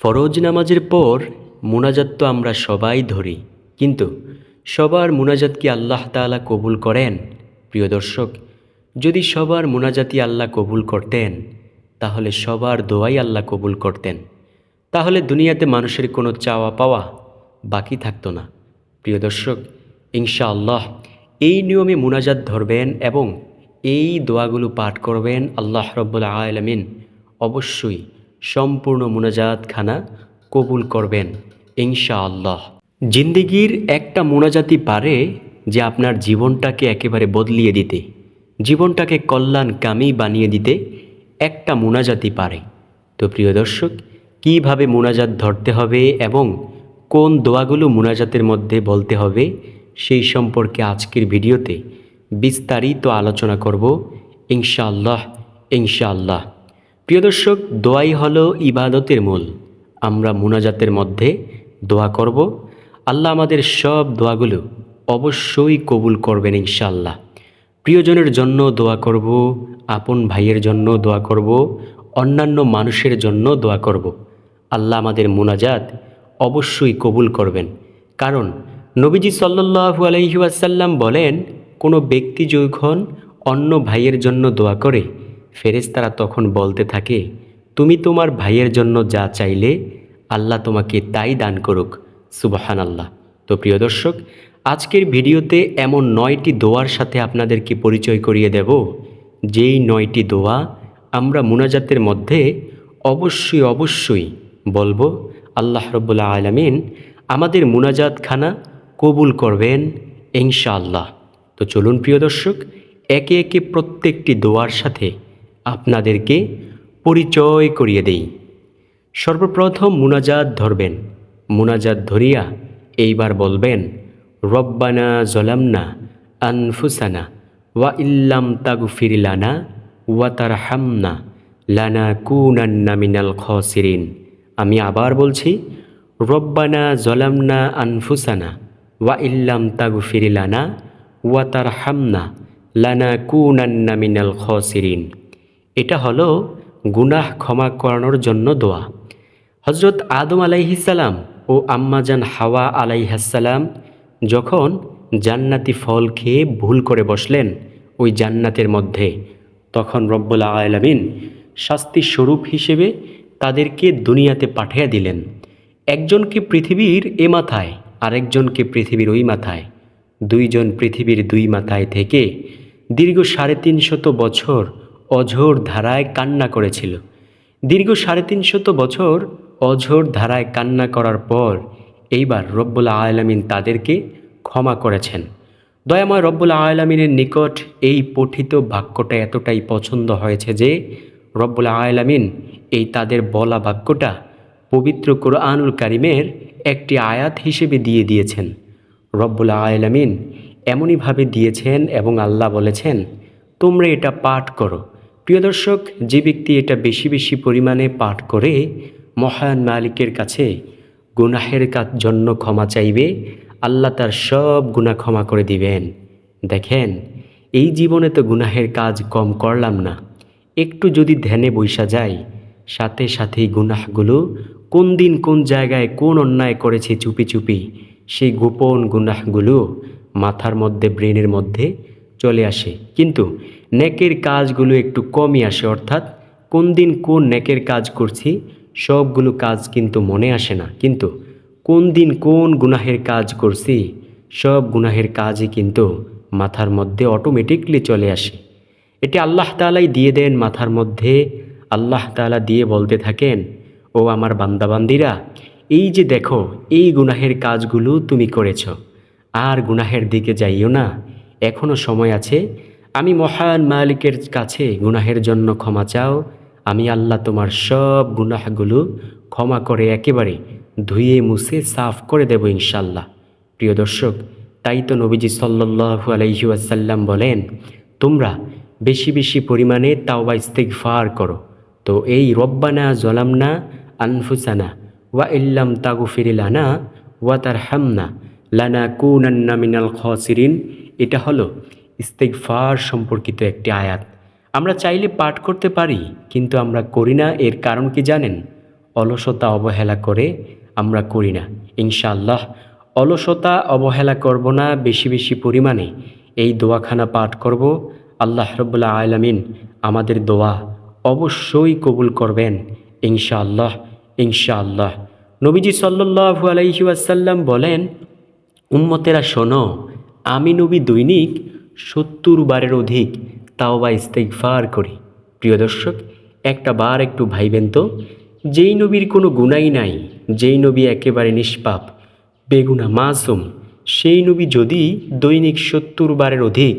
ফরজ নামাজের পর মোনাজাত তো আমরা সবাই ধরি, কিন্তু সবার মোনাজাত কি আল্লাহ তাআলা কবুল করেন? প্রিয় দর্শক, যদি সবার মোনাজাতি আল্লাহ কবুল করতেন, তাহলে সবার দোয়াই আল্লাহ কবুল করতেন। তাহলে দুনিয়াতে মানুষের কোনো চাওয়া পাওয়া বাকি থাকতো না। প্রিয় দর্শক, ইনশাআল্লাহ এই নিয়মে মোনাজাত ধরবেন এবং এই দোয়াগুলো পাঠ করবেন আল্লাহ রব্বুল আলমিন। অবশ্যই সম্পূর্ণ মোনাজাত খানা কবুল করবেন, ইনশাআল্লাহ। জিন্দিগির একটা মোনাজাতি পারে যে আপনার জীবনটাকে একেবারে বদলিয়ে দিতে, জীবনটাকে কল্যাণকামী বানিয়ে দিতে একটা মোনাজাতি পারে। তো প্রিয় দর্শক, কীভাবে মোনাজাত ধরতে হবে এবং কোন দোয়াগুলো মোনাজাতের মধ্যে বলতে হবে, সেই সম্পর্কে আজকের ভিডিওতে বিস্তারিত আলোচনা করব, ইনশাআল্লাহ ইনশাআল্লাহ। প্রিয় দর্শক, দোয়াই হলো ইবাদতের মূল। আমরা মোনাজাতের মধ্যে দোয়া করব। আল্লাহ আমাদের সব দোয়াগুলো অবশ্যই কবুল করবেন ইনশাআল্লাহ। প্রিয়জনের জন্য দোয়া করব, আপন ভাইয়ের জন্য দোয়া করব, অন্যান্য মানুষের জন্য দোয়া করব। আল্লাহ আমাদের মোনাজাত অবশ্যই কবুল করবেন। কারণ নবীজি সাল্লাহু আলহি আসাল্লাম বলেন, কোনো ব্যক্তি যখন অন্য ভাইয়ের জন্য দোয়া করে ফেরেশতারা তখন বলতে থাকে, তুমি তোমার ভাইয়ের জন্য যা চাইলে আল্লাহ তোমাকে তাই দান করুক। সুবাহান আল্লাহ তো প্রিয় দর্শক, আজকের ভিডিওতে এমন নয়টি দোয়ার সাথে আপনাদেরকে পরিচয় করিয়ে দেব। যেই নয়টি দোয়া আমরা মুনাজাতের মধ্যে অবশ্যই অবশ্যই বলব, আল্লাহ রব্বুল্লা আলমিন আমাদের মুনাজাত খানা কবুল করবেন ইনশাআল্লাহ। তো চলুন প্রিয় দর্শক, একে একে প্রত্যেকটি দোয়ার সাথে আপনাদেরকে পরিচয় করিয়ে দেই। সর্বপ্রথম মুনাজাত ধরবেন। মুনাজাত ধরিয়া এইবার বলবেন, রব্বানা জলামনা আনফুসানা ওয়া ইল্লাম তাগুফির লানা ওয়া তার হামনা লানা কুনান্না মিনাল খসিরিন। আমি আবার বলছি, রব্বানা জলামনা আনফুসানা ওয়া ইল্লাম তাগুফির লানা ওয়া তার হামনা লানা কুনান্না মিনাল খসিরিন। এটা হলো গুনাহ ক্ষমা করানোর জন্য দোয়া। হজরত আদম আলাইহিসাল্লাম ও আম্মাজান হাওয়া আলাইহাসাল্লাম যখন জান্নাতি ফল খেয়ে ভুল করে বসলেন ওই জান্নাতের মধ্যে, তখন রব্বুল আলমিন শাস্তি স্বরূপ হিসেবে তাদেরকে দুনিয়াতে পাঠিয়ে দিলেন। একজনকে পৃথিবীর এ মাথায়, আরেকজনকে পৃথিবীর ওই মাথায়। দুইজন পৃথিবীর দুই মাথায় থেকে দীর্ঘ সাড়ে তিনশত বছর অঝোর ধারায় কান্না করেছিল। দীর্ঘ সাড়ে তিনশত বছর অঝোর ধারায় কান্না করার পর এইবার রব্বুল আলমিন তাদেরকে ক্ষমা করেছেন। দয়াময় রব্বুল আলমিনের নিকট এই পঠিত বাক্যটা এতটাই পছন্দ হয়েছে যে রব্বুল আলমিন এই তাদের বলা বাক্যটা পবিত্র কোরআনুল কারিমের একটি আয়াত হিসেবে দিয়ে দিয়েছেন। রব্বুল আলমিন এমনইভাবে দিয়েছেন এবং আল্লাহ বলেছেন, তোমরা এটা পাঠ করো। প্রিয় দর্শক, যে ব্যক্তি এটা বেশি বেশি পরিমাণে পাঠ করে, মহান মালিকের কাছে গুনাহের কাজ জন্য ক্ষমা চাইবে, আল্লাহ তার সব গুনাহ ক্ষমা করে দিবেন। দেখেন, এই জীবনে তো গুনাহের কাজ কম করলাম না। একটু যদি ধ্যানে বৈশা যায়, সাথে সাথেই গুনাহগুলো কোন দিন কোন জায়গায় কোন অন্যায় করেছে চুপি চুপি, সেই গোপন গুনাহগুলো মাথার মধ্যে, ব্রেনের মধ্যে চলে আসে। কিন্তু নেকের কাজগুলো একটু কমই আসে, অর্থাৎ কোন দিন কোন নেকের কাজ করছি, সবগুলো কাজ কিন্তু মনে আসে না। কিন্তু কোন দিন কোন গুনাহের কাজ করছি, সব গুনাহের কাজই কিন্তু মাথার মধ্যে অটোমেটিকলি চলে আসে। এটি আল্লাহ তালাই দিয়ে দেন মাথার মধ্যে। আল্লাহ তালা দিয়ে বলতে থাকেন, ও আমার বান্দাবান্দিরা, এই যে দেখো, এই গুনাহের কাজগুলো তুমি করেছ। আর গুনাহের দিকে যাইও না। এখনও সময় আছে আমি মহান মালিকের কাছে গুনাহের জন্য ক্ষমা চাও। আমি আল্লাহ তোমার সব গুনাহগুলো ক্ষমা করে একেবারে ধুয়ে মুছে সাফ করে দেব ইনশাল্লাহ প্রিয় দর্শক, তাই তো নবীজি সাল্লু আলাইসাল্লাম বলেন, তোমরা বেশি বেশি পরিমাণে তাওবা ইস্তেকফার করো। তো এই রব্বানা জলামনা আনফুসানা ওয়া ইল্লাম তাগু তাগুফিরিলানা ওয়া তার হামনা লানা কুনান্না মিনাল খসিরিন। এটা হলো ইস্তেকফার সম্পর্কিত একটি আয়াত। আমরা চাইলে পাঠ করতে পারি, কিন্তু আমরা করি না। এর কারণ কি জানেন? অলসতা অবহেলা করে আমরা করি না। ইনশাআল্লাহ, অলসতা অবহেলা করব না বেশি বেশি পরিমাণে। এই দোয়াখানা পাঠ করব। আল্লাহ রব্বুল্লাহ আলমিন আমাদের দোয়া অবশ্যই কবুল করবেন। ইনশাআল্লাহ ইনশাআল্লাহ। নবীজি সাল্লাল্লাহু আলাইহি ওয়াসাল্লাম বলেন, উম্মতেরা শোনো, আমি নবী দৈনিক সত্তর বারের অধিক তাও বা ইস্তেকফার করি। প্রিয় দর্শক, একটা বার একটু ভাইবেন তো, যেই নবীর কোনো গুণাই নাই, যেই নবী একেবারে নিষ্পাপ, বেগুনা মাসুম, সেই নবী যদি দৈনিক সত্তর বারের অধিক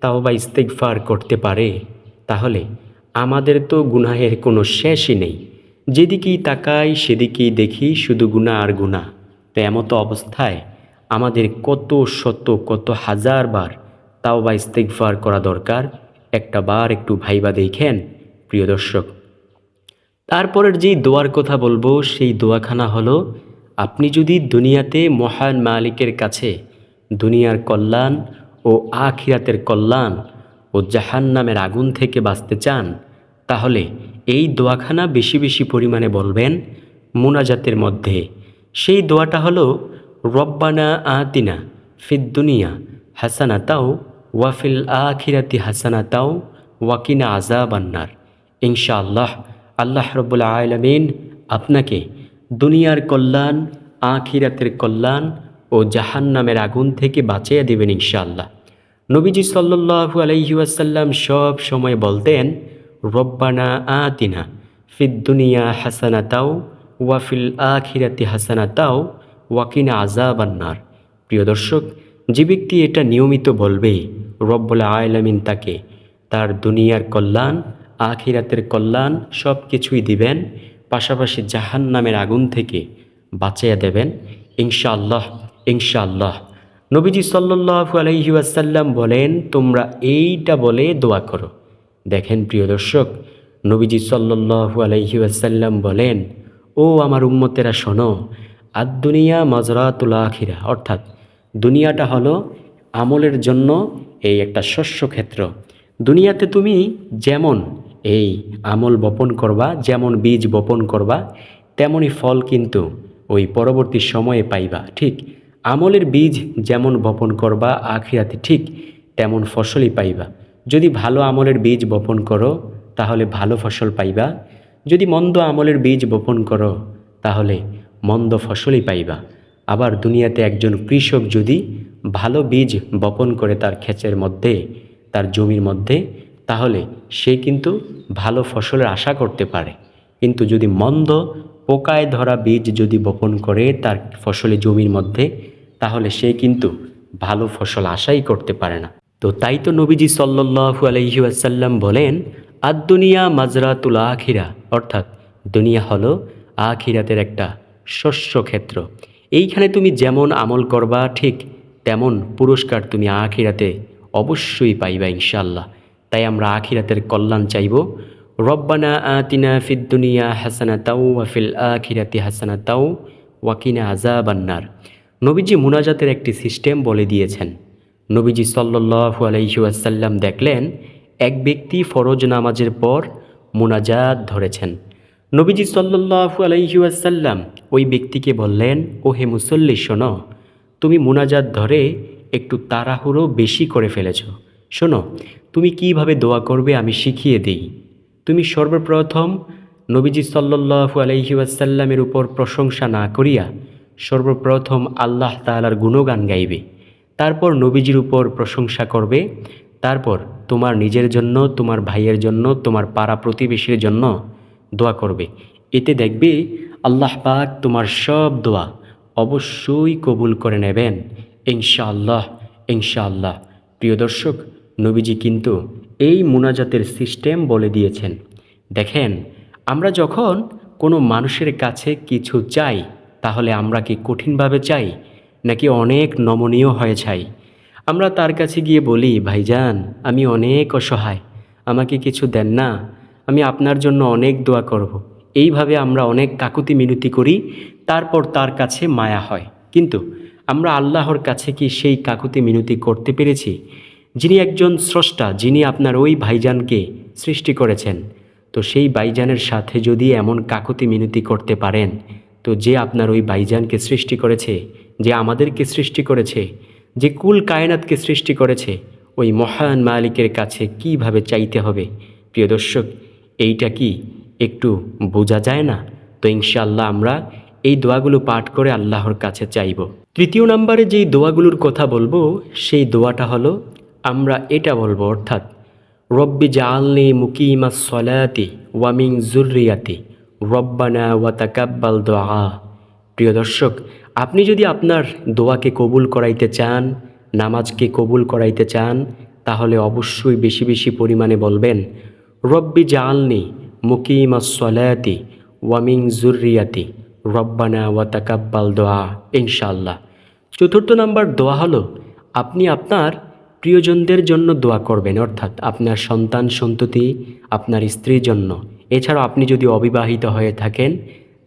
তাও বা ইস্তেকফার করতে পারে, তাহলে আমাদের তো গুনাহের কোনো শেষই নেই। যেদিকেই তাকাই, সেদিকেই দেখি শুধু গুণা আর গুণা তো এমতো অবস্থায় আমাদের কত শত, কত হাজার বার তাও বা ইস্তেকফার করা দরকার। একটা বার একটু ভাইবা দেখেন, প্রিয় দর্শক। তারপরের যেই দোয়ার কথা বলব, সেই দোয়াখানা হলো, আপনি যদি দুনিয়াতে মহান মালিকের কাছে, দুনিয়ার কল্যাণ ও আখিরাতের কল্যাণ ও জাহান নামের আগুন থেকে বাঁচতে চান, তাহলে এই দোয়াখানা বেশি বেশি পরিমাণে বলবেন মোনাজাতের মধ্যে। সেই দোয়াটা হলো, রব্বানা আতিনা ফিদ দুনিয়া হাসানা তাও ওয়াফিল আখিরাতি হাসানা তাও ওয়াকিনা আজাবান্নার ইনশাআল্লাহ, আল্লাহ রব্বুল আলমিন আপনাকে দুনিয়ার কল্যাণ, আখিরাতের কল্যাণ ও জাহান্নামের আগুন থেকে বাঁচিয়ে দেবেন ইনশাআল্লাহ। নবীজি সাল্লু আলাইহি ওয়াসাল্লাম সব সময় বলতেন, রব্বানা আতিনা ফিদ দুনিয়া হাসানা তাও ওয়াফিল আখিরাতি হাসানা তাও ওয়াকিনা আজাবান্নার প্রিয় দর্শক, যে ব্যক্তি এটা নিয়মিত বলবে রব্বুল আয়লামিন তাকে তার দুনিয়ার কল্যাণ, আখিরাতের কল্যাণ সব কিছুই দিবেন, পাশাপাশি জাহান নামের আগুন থেকে বাঁচিয়ে দেবেন। ইনশাআল্লাহ ইনশাআল্লাহ। নবীজি সাল্লু আলহি আসাল্লাম বলেন, তোমরা এইটা বলে দোয়া করো। দেখেন প্রিয় দর্শক, নবীজি সাল্লু আলহি আসাল্লাম বলেন, ও আমার উম্মতেরা শোনো আদ দুনিয়া মজরাতুল আখিরা, অর্থাৎ দুনিয়াটা হলো আমলের জন্য এই একটা শস্য ক্ষেত্র। দুনিয়াতে তুমি যেমন এই আমল বপন করবা, যেমন বীজ বপন করবা তেমনই ফল কিন্তু ওই পরবর্তী সময়ে পাইবা, ঠিক? আমলের বীজ যেমন বপন করবা, আখিরাতে ঠিক তেমন ফসলই পাইবা। যদি ভালো আমলের বীজ বপন করো, তাহলে ভালো ফসল পাইবা। যদি মন্দ আমলের বীজ বপন করো, তাহলে মন্দ ফসলই পাইবা। আবার দুনিয়াতে একজন কৃষক যদি ভালো বীজ বপন করে তার ক্ষেতের মধ্যে, তার জমির মধ্যে, তাহলে সে কিন্তু ভালো ফসলের আশা করতে পারে। কিন্তু যদি মন্দ, পোকায় ধরা বীজ যদি বপন করে তার ফসলে জমির মধ্যে, তাহলে সে কিন্তু ভালো ফসল আশাই করতে পারে না। তো তাই তো নবীজি সাল্লু আলহি আসাল্লাম বলেন আদ দুনিয়া মাজরাতুল আখিরা অর্থাৎ দুনিয়া হলো আখিরাতের একটা শস্য ক্ষেত্র। এইখানে তুমি যেমন আমল করবা, ঠিক তেমন পুরস্কার তুমি আখিরাতে অবশ্যই পাইবা ইনশাল্লাহ তাই আমরা আখিরাতের কল্যাণ চাইব। রব্বানা আতিনা ফিদ দুনিয়া হাসানা তাও ওয়াফিল আখিরাতি হাসানা তাও ওয়াকিনা আজাবান্নার নবীজি মুনাজাতের একটি সিস্টেম বলে দিয়েছেন। নবীজি সাল্লু আলহিউসাল্লাম দেখলেন, এক ব্যক্তি ফরজ নামাজের পর মুনাজাত ধরেছেন। নবীজি সাল্লু আলহিউসাল্লাম ওই ব্যক্তিকে বললেন ও হে মুসল্লি, শোনো, তুমি মুনাজাত ধরে একটু তাড়াহুড়ো বেশি করে ফেলেছ। শোনো, তুমি কীভাবে দোয়া করবে আমি শিখিয়ে দিই। তুমি সর্বপ্রথম নবীজি সাল্লু আলহিউসাল্লামের উপর প্রশংসা না করিয়া সর্বপ্রথম আল্লাহ তালার গুণগান গাইবে। তারপর নবীজির উপর প্রশংসা করবে। তারপর তোমার নিজের জন্য, তোমার ভাইয়ের জন্য, তোমার পাড়া প্রতিবেশীর জন্য দোয়া করবে। এতে দেখবে আল্লাহ পাক তোমার সব দোয়া অবশ্যই কবুল করে নেবেন। ইনশাআল্লাহ ইনশাআল্লাহ। প্রিয় দর্শক, নবীজি কিন্তু এই মোনাজাতের সিস্টেম বলে দিয়েছেন। দেখেন, আমরা যখন কোনো মানুষের কাছে কিছু চাই, তাহলে আমরা কি কঠিনভাবে চাই, নাকি অনেক নমনীয় হয়ে চাই আমরা তার কাছে গিয়ে বলি, ভাইজান, আমি অনেক অসহায়, আমাকে কিছু দেন না। আমি আপনার জন্য অনেক দোয়া করব। এইভাবে আমরা অনেক কাকুতি মিনতি করি, তারপর তার কাছে মায়া হয়। কিন্তু আমরা আল্লাহর কাছে কি সেই কাকুতি মিনতি করতে পেরেছি? যিনি একজন স্রষ্টা, যিনি আপনার ওই ভাইজানকে সৃষ্টি করেছেন, তো সেই বাইজানের সাথে যদি এমন কাকুতি মিনতি করতে পারেন, তো যে আপনার ওই বাইজানকে সৃষ্টি করেছে, যে আমাদেরকে সৃষ্টি করেছে, যে কুল কায়নাতকে সৃষ্টি করেছে, ওই মহান মালিকের কাছে কীভাবে চাইতে হবে? প্রিয় দর্শক এইটা কি একটু বোঝা যায় না? তো ইনশাআল্লাহ আমরা এই দোয়াগুলো পাঠ করে আল্লাহর কাছে চাইব। তৃতীয় নম্বরে যেই দোয়াগুলোর কথা বলব, সেই দোয়াটা হলো, আমরা এটা বলব অর্থাৎ, রব্বি জালনি মুকিমা সলাতি ওয়ামিং জুরিয়াতি রব্বানা ওয়া তাকাব্বাল দোয়া। প্রিয় দর্শক, আপনি যদি আপনার দোয়াকে কবুল করাইতে চান, নামাজকে কবুল করাইতে চান, তাহলে অবশ্যই বেশি বেশি পরিমাণে বলবেন রব্বি জালনি মুকিমা সলাতি ওয়ামিং জুরিয়াতি রব্বানা ওয়া তাকাব্বাল দোয়া ইনশাল্লাহ চতুর্থ নাম্বার দোয়া হলো, আপনি আপনার প্রিয়জনদের জন্য দোয়া করবেন, অর্থাৎ আপনার সন্তান সন্ততি, আপনার স্ত্রীর জন্য। এছাড়াও আপনি যদি অবিবাহিত হয়ে থাকেন,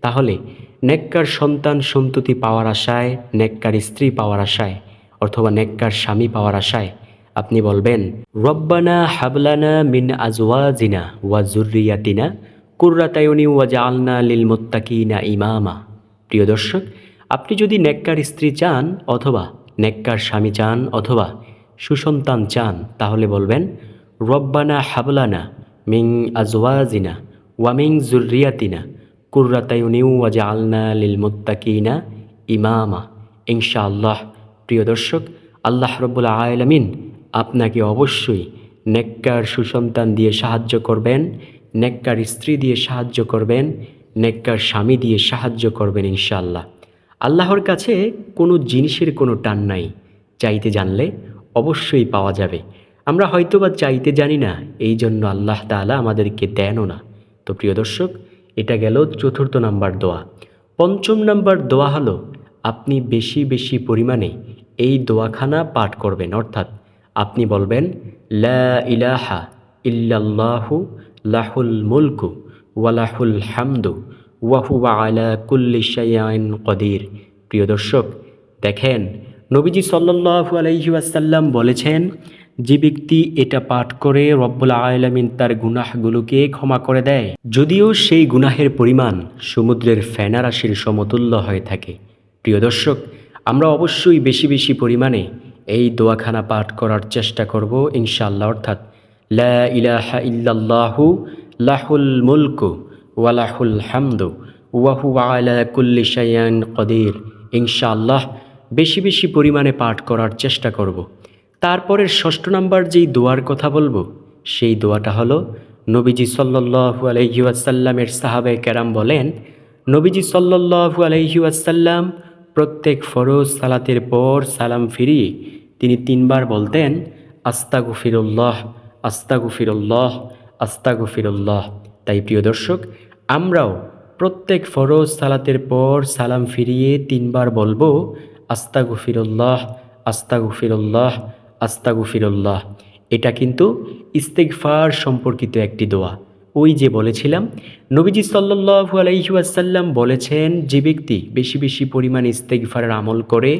তাহলে নেককার সন্তান সন্ততি পাওয়ার আশায়, নেককার স্ত্রী পাওয়ার আশায়, অথবা নেককার স্বামী পাওয়ার আশায় আপনি বলবেন, রব্বানা হাবলানা মিন আজওয়াজিনা ওয়া জুররিয়াতিনা কুর্রাতায়নি ওয়া জালনা লিল মুত্তাকিনা ইমামা। প্রিয় দর্শক, আপনি যদি নেককার স্ত্রী চান অথবা নেককার স্বামী চান অথবা সুসন্তান চান, তাহলে বলবেন, রব্বানা হাবলানা মিং আজওয়াজিনা ওয়ামিং জুররিয়াতিনা কুর্রাতায়ুনিউ ওয়াজা আলনা লিল মুত্তাকিনা ইমামা। ইনশাআল্লাহ, প্রিয় দর্শক, আল্লাহ রব্বুল আলমিন আপনাকে অবশ্যই নেককার সুসন্তান দিয়ে সাহায্য করবেন, নেককার স্ত্রী দিয়ে সাহায্য করবেন, নেককার স্বামী দিয়ে সাহায্য করবেন ইনশাআল্লাহ। আল্লাহর কাছে কোনো জিনিসের কোনো টান নাই, চাইতে জানলে অবশ্যই পাওয়া যাবে। আমরা হয়তোবা চাইতে জানি না, এই জন্য আল্লাহ তাআলা আমাদেরকে দেনও না। তো প্রিয় দর্শক, এটা গেল চতুর্থ নাম্বার দোয়া। পঞ্চম নাম্বার দোয়া হলো, আপনি বেশি বেশি পরিমাণে এই দোয়াখানা পাঠ করবেন। অর্থাৎ আপনি বলবেন, লা ইলাহা ইল্লাল্লাহু লাহুল মুলকু ওয়ালাহুল হামদু ওয়াহু আলা কুল্লি শাইআইন কদির। প্রিয় দর্শক, দেখেন, নবীজি সাল্লাল্লাহু আলাইহি ওয়াসাল্লাম বলেছেন, যে ব্যক্তি এটা পাঠ করে রব্বুল আলামিন তার গুনাহগুলোকে ক্ষমা করে দেয়, যদিও সেই গুনাহের পরিমাণ সমুদ্রের ফেনা রাশির সমতুল্য হয়ে থাকে। প্রিয় দর্শক, আমরা অবশ্যই বেশি বেশি পরিমাণে এই দোয়াখানা পাঠ করার চেষ্টা করব ইনশাল্লাহ অর্থাৎ লা ইল্লাল্লাহু লাহুল মুলকু ওয়ালাহুল হামদু ওয়াহু আলা কুল্লি শাইয়ান কদির। ইনশাআল্লাহ, বেশি বেশি পরিমাণে পাঠ করার চেষ্টা করব। তারপরের ষষ্ঠ নাম্বার যেই দোয়ার কথা বলব, সেই দোয়াটা হলো, নবীজি সাল্লাল্লাহু আলাইহি ওয়াসাল্লামের সাহাবে কেরাম বলেন, নবীজি সাল্লাল্লাহু আলাইহি ওয়াসাল্লাম প্রত্যেক ফরজ সালাতের পর সালাম ফিরিয়ে তিনি তিনবার বলতেন আস্তাগু ফিরুল্লাহ আস্তাগু ফিরুল্লাহ আস্তাগু ফিরুল্লাহ তাই প্রিয় দর্শক, আমরাও প্রত্যেক ফরজ সালাতের পর সালাম ফিরিয়ে তিনবার বলব আস্তাগু ফিরুল্লাহ আস্তাগু ফিরুল্লাহ আস্তাগু ফিরুল্লাহ এটা কিন্তু ইস্তেগফার সম্পর্কিত একটি দোয়া। ওই যে বলেছিলাম, নবীজি সাল্লাল্লাহু আলাইহি ওয়াসাল্লাম বলেছেন, যে ব্যক্তি বেশি বেশি পরিমাণ ইস্তেগফারের আমল করে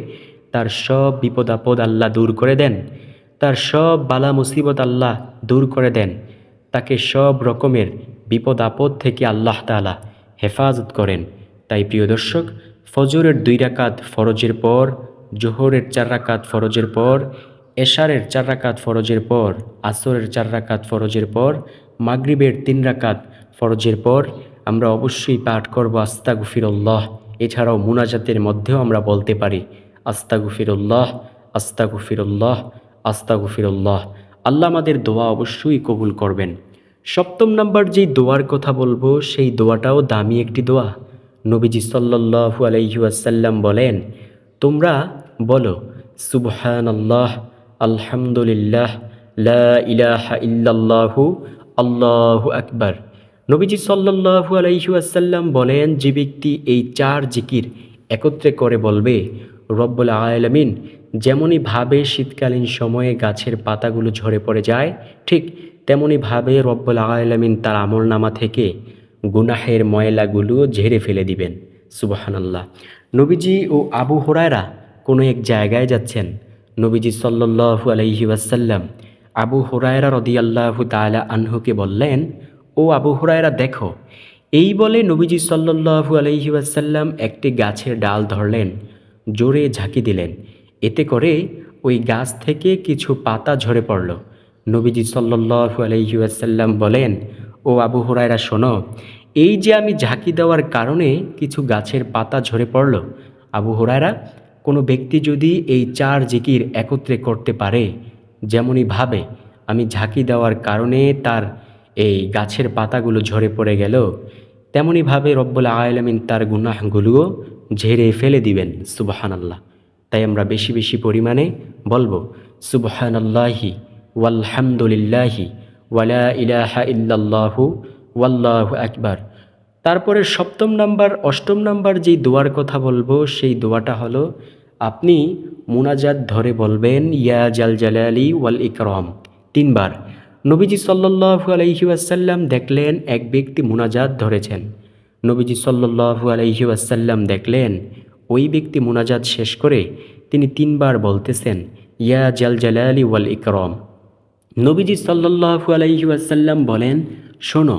তার সব বিপদ আপদ আল্লাহ দূর করে দেন। তার সব বালা মুসিবত আল্লাহ দূর করে দেন। তাকে সব রকমের বিপদ আপদ থেকে আল্লাহ তাআলা হেফাজত করেন। তাই প্রিয় দর্শক, ফজরের দুই রাকাত ফরজের পর, জোহরের চার রাকাত ফরজের পর, এশারের চার রাকাত ফরজের পর, আসরের চার রাকাত ফরজের পর, মাগরিবের তিন রাকাত ফরজের পর আমরা অবশ্যই পাঠ করব আস্তা গুফিরুল্লাহ এছাড়াও মুনাজাতের মধ্যেও আমরা বলতে পারি আস্তা গুফিরুল্লাহ আস্তা গুফিরুল্লাহ আস্তা গুফিরুল্লাহ আল্লাহ আমাদের দোয়া অবশ্যই কবুল করবেন। সপ্তম নাম্বার যেই দোয়ার কথা বলব, সেই দোয়াটাও দামি একটি দোয়া। নবীজি সাল্লাল্লাহু আলাইহি ওয়াসাল্লাম বলেন, তোমরা বলো সুবহান আল্লাহ আলহামদুলিল্লাহ ইলাহা ইল্লাল্লাহু, আল্লাহু আকবার। নবীজি সাল্লাল্লাহু আলাইহি ওয়াসাল্লাম বলেন, যে ব্যক্তি এই চার জিকির একত্রে করে বলবে রব্বুল আলামিন যেমনই ভাবে শীতকালীন সময়ে গাছের পাতাগুলো ঝরে পড়ে যায়, ঠিক তেমনই ভাবে রব্বুল আলামিন তার আমল নামা থেকে গুনাহের ময়লাগুলো ঝেড়ে ফেলে দিবেন। সুবহানাল্লাহ। নবীজি ও আবু হোরায়রা কোনো এক জায়গায় যাচ্ছেন। নবীজি সাল্লাল্লাহু আলাইহি ওয়াসাল্লাম আবু হুরায়রা রদিয়াল্লাহু তাআলা আনহুকে বললেন, ও ও আবু হুরায়রা, দেখো, এই বলে নবীজি সাল্লু আলহি ওয়াসাল্লাম একটি গাছের ডাল ধরলেন। জোরে ঝাঁকি দিলেন। এতে করে ওই গাছ থেকে কিছু পাতা ঝরে পড়ল। নবীজি সাল্লু আলহি ওয়াসাল্লাম বলেন, ও আবু হুরায়রা, শোনো, এই যে আমি ঝাঁকি দেওয়ার কারণে কিছু গাছের পাতা ঝরে পড়ল, আবু হুরায়রা, কোনো ব্যক্তি যদি এই চার জিকির একত্রে করতে পারে, যেমনই ভাবে, আমি ঝাঁকি দেওয়ার কারণে তার এই গাছের পাতাগুলো ঝরে পড়ে গেল তেমনইভাবে রব্বুল আলমিন তার গুনাহগুলোও ঝেড়ে ফেলে দিবেন সুবহান আল্লাহ তাই আমরা বেশি বেশি পরিমাণে বলব সুবহান আল্লাহি ওয়ালহামদুলিল্লাহি ওয়ালা ইলাহা ইল্লাল্লাহু ওয়াল্লাহু আকবার। তারপরে সপ্তম নাম্বার, অষ্টম নাম্বার যেই দোয়ার কথা বলব, সেই দোয়াটা হলো, আপনি মুনাজাত ধরে বলবেন, ইয়া জাল জালালি ওয়াল ইকরম। তিনবার। নবীজি সাল্লু আলহি আসাল্লাম দেখলেন এক ব্যক্তি মুনাজাত ধরেছেন। নবীজি সাল্লু আলহি আসাল্লাম দেখলেন, ওই ব্যক্তি মুনাজাত শেষ করে তিনি তিনবার বলতেছেন, ইয়া জাল জালালি ওয়াল ইকরম। নবীজি সাল্লু আলহি আসাল্লাম বলেন, শোনো,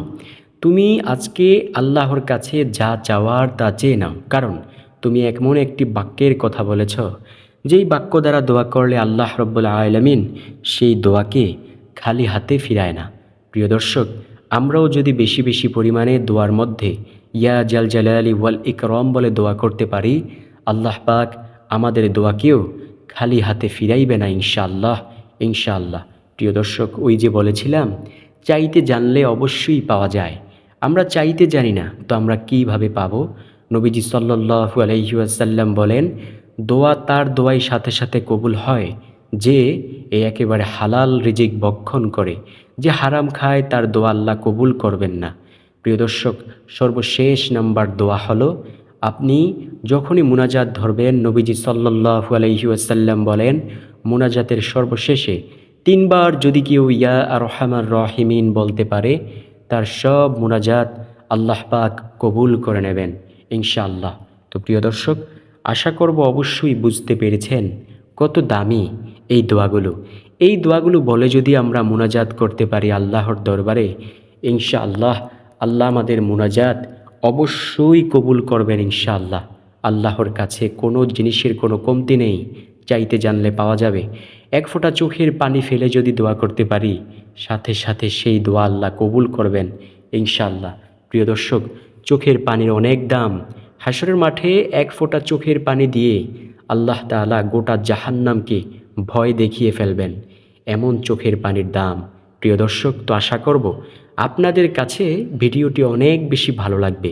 তুমি আজকে আল্লাহর কাছে যা চাওয়ার তা চেয়ে নাও। কারণ তুমি এমন একটি বাক্যের কথা বলেছ, যেই বাক্য দ্বারা দোয়া করলে আল্লাহ রব্বুল আলমিন সেই দোয়াকে খালি হাতে ফিরায় না। প্রিয় দর্শক, আমরাও যদি বেশি বেশি পরিমাণে দোয়ার মধ্যে ইয়া জাল জালালি ওয়াল ইকরম বলে দোয়া করতে পারি, আল্লাহ পাক আমাদের দোয়াকেও খালি হাতে ফিরাইবে না ইনশাআল্লাহ ইনশাআল্লাহ। প্রিয় দর্শক, ওই যে বলেছিলাম, চাইতে জানলে অবশ্যই পাওয়া যায়। আমরা চাইতে জানি না, তো আমরা কীভাবে পাবো? নবীজি সাল্লু আলহিউসাল্লাম বলেন, দোয়া তার দোয়াই সাথে সাথে কবুল হয় যে এ একেবারে হালাল রিজিক বক্ষণ করে, যে হারাম খায় তার দোয়া আল্লাহ কবুল করবেন না। প্রিয় দর্শক, সর্বশেষ নাম্বার দোয়া হলো, আপনি যখনই মুনাজাত ধরবেন, নবীজি সাল্লু আলহিউসাল্লাম বলেন, মুনাজাতের সর্বশেষে তিনবার যদি কেউ ইয়া আর রহমান রহিমিন বলতে পারে, তার সব মুনাজাত আল্লাহ পাক কবুল করে নেবেন, ইনশাআল্লাহ। তো প্রিয় দর্শক, আশা করব অবশ্যই বুঝতে পেরেছেন কত দামি এই দোয়াগুলো। এই দোয়াগুলো বলে যদি আমরা মোনাজাত করতে পারি আল্লাহর দরবারে, ইনশাআল্লাহ আল্লাহ আল্লাহ আমাদের মোনাজাত অবশ্যই কবুল করবেন ইনশাআল্লাহ। আল্লাহর কাছে কোনো জিনিসের কোনো কমতি নেই, চাইতে জানলে পাওয়া যাবে। এক ফোঁটা চোখের পানি ফেলে যদি দোয়া করতে পারি, সাথে সাথে সেই দোয়া আল্লাহ কবুল করবেন ইনশাআল্লাহ। প্রিয় দর্শক, চোখের পানির অনেক দাম। হাসরের মাঠে এক ফোঁটা চোখের পানি দিয়ে আল্লাহ তালা গোটা জাহান্নামকে ভয় দেখিয়ে ফেলবেন। এমন চোখের পানির দাম। প্রিয় দর্শক, তো আশা করব আপনাদের কাছে ভিডিওটি অনেক বেশি ভালো লাগবে।